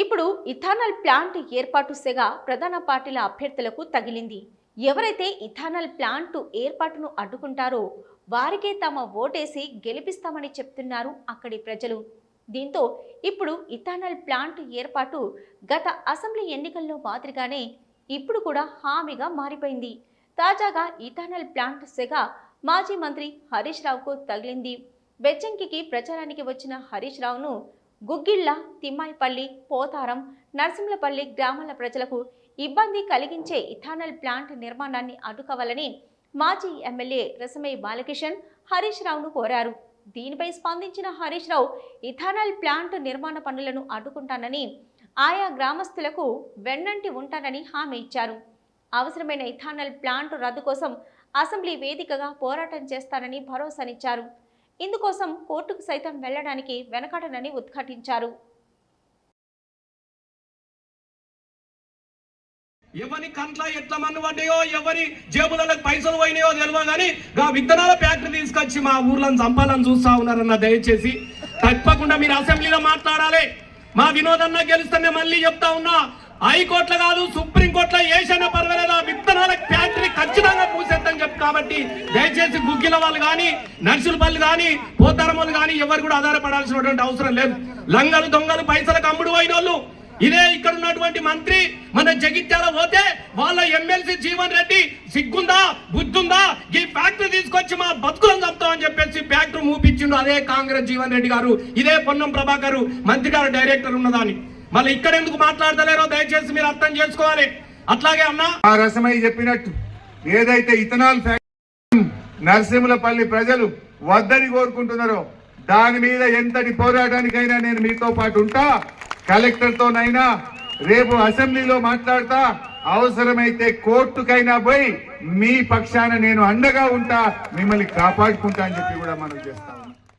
ఇప్పుడు ఇథానల్ ప్లాంట్ ఏర్పాటు సెగ ప్రధాన పార్టీల అభ్యర్థులకు తగిలింది. ఎవరైతే ఇథానల్ ప్లాంట్ ఏర్పాటును అడ్డుకుంటారో వారికే తమ ఓటేసి గెలిపిస్తామని చెప్తున్నారు అక్కడి ప్రజలు. దీంతో ఇప్పుడు ఇథానల్ ప్లాంట్ ఏర్పాటు గత అసెంబ్లీ ఎన్నికల్లో మాదిరిగానే ఇప్పుడు కూడా హామీగా మారిపోయింది. తాజాగా ఇథానల్ ప్లాంట్ సెగ మాజీ మంత్రి హరీష్ రావుకు తగిలింది. బెజ్జంకికి ప్రచారానికి వచ్చిన హరీష్ రావును గుగ్గిళ్ళ తిమ్మాయిపల్లి పోతారం నరసింహపల్లి గ్రామాల ప్రజలకు ఇబ్బంది కలిగించే ఇథానల్ ప్లాంట్ నిర్మాణాన్ని అడ్డుకోవాలని మాజీ ఎమ్మెల్యే రసమయ్య బాలకిషన్ హరీష్ రావును కోరారు. దీనిపై స్పందించిన హరీష్ రావు ఇథానల్ ప్లాంట్ నిర్మాణ పనులను అడ్డుకుంటానని ఆయా గ్రామస్తులకు వెన్నంటి ఉంటానని హామీ ఇచ్చారు. అవసరమైన ఇథానల్ ప్లాంట్ రద్దు కోసం అసెంబ్లీ వేదికగా పోరాటం చేస్తానని భరోసానిచ్చారు. ఇందుకోసం కోర్టుకు సైతం వెళ్ళడానికి వెనకాడనని ఉద్ఘాటించారు. ఎవరి కంట్ల ఎట్ల మన్ను పడ్డాయో ఎవరి జేబులలో పైసలు పోయినాయో తెలియదు కానీ ఆ విత్తనాల ఫ్యాక్టరీ తీసుకొచ్చి మా ఊర్లో చంపాలని చూస్తా ఉన్నారన్న దయచేసి తప్పకుండా మీరు అసెంబ్లీలో మాట్లాడాలి. మా వినోదన్న గెలుస్తే మళ్ళీ చెప్తా ఉన్నా. హైకోర్టులు కాదు సుప్రీంకోర్టులో ఏసైనా పర్వాలేదు? ఆ విత్తనాల ఫ్యాక్టరీ ఖచ్చితంగా మూసేద్దని చెప్పు కాబట్టి దయచేసి గుగ్గిల వాళ్ళు కానీ నర్సులపల్లి కానీ పోతారమ్మలు కానీ ఎవరు కూడా ఆధారపడాల్సినటువంటి అవసరం లేదు. లంగలు దొంగలు పైసలకు అమ్ముడు పోయిన వాళ్ళు. ఇదే ఇక్కడ ఉన్నటువంటి మంత్రి మన జగిత్యాల పోతే వాళ్ళ ఎమ్మెల్సీ జీవన్ రెడ్డి సిగ్గుందా బుద్ధుందా? ఈ ఫ్యాక్టరీ తీసుకొచ్చి మా బతుకులను చంపుతామని చెప్పేసి ఫ్యాక్టరీ మూపించిండు అదే కాంగ్రెస్ జీవన్ రెడ్డి గారు. ఇదే పొన్నం ప్రభాకర్ మంత్రి గారు డైరెక్టర్ ఉన్నదాన్ని. మళ్ళీ ఇక్కడ ఎందుకు మాట్లాడతలేరో దయచేసి మీరు అర్థం చేసుకోవాలి. అట్లాగే అన్నా. ఆ రసమయ్య చెప్పినట్టు ఏదైతే ఇథనాల్ ఫ్యాక్టరీ నరసింహులపల్లి ప్రజలు వద్దని కోరుకుంటున్నారో దాని మీద ఎంతటి పోరాటానికైనా నేను మీతో పాటు ఉంటా. కలెక్టర్తోనైనా రేపు అసెంబ్లీలో మాట్లాడతా. అవసరమైతే కోర్టుకైనా పోయి మీ పక్షాన నేను అండగా ఉంటా. మిమ్మల్ని కాపాడుకుంటా అని చెప్పి కూడా మనం చేస్తా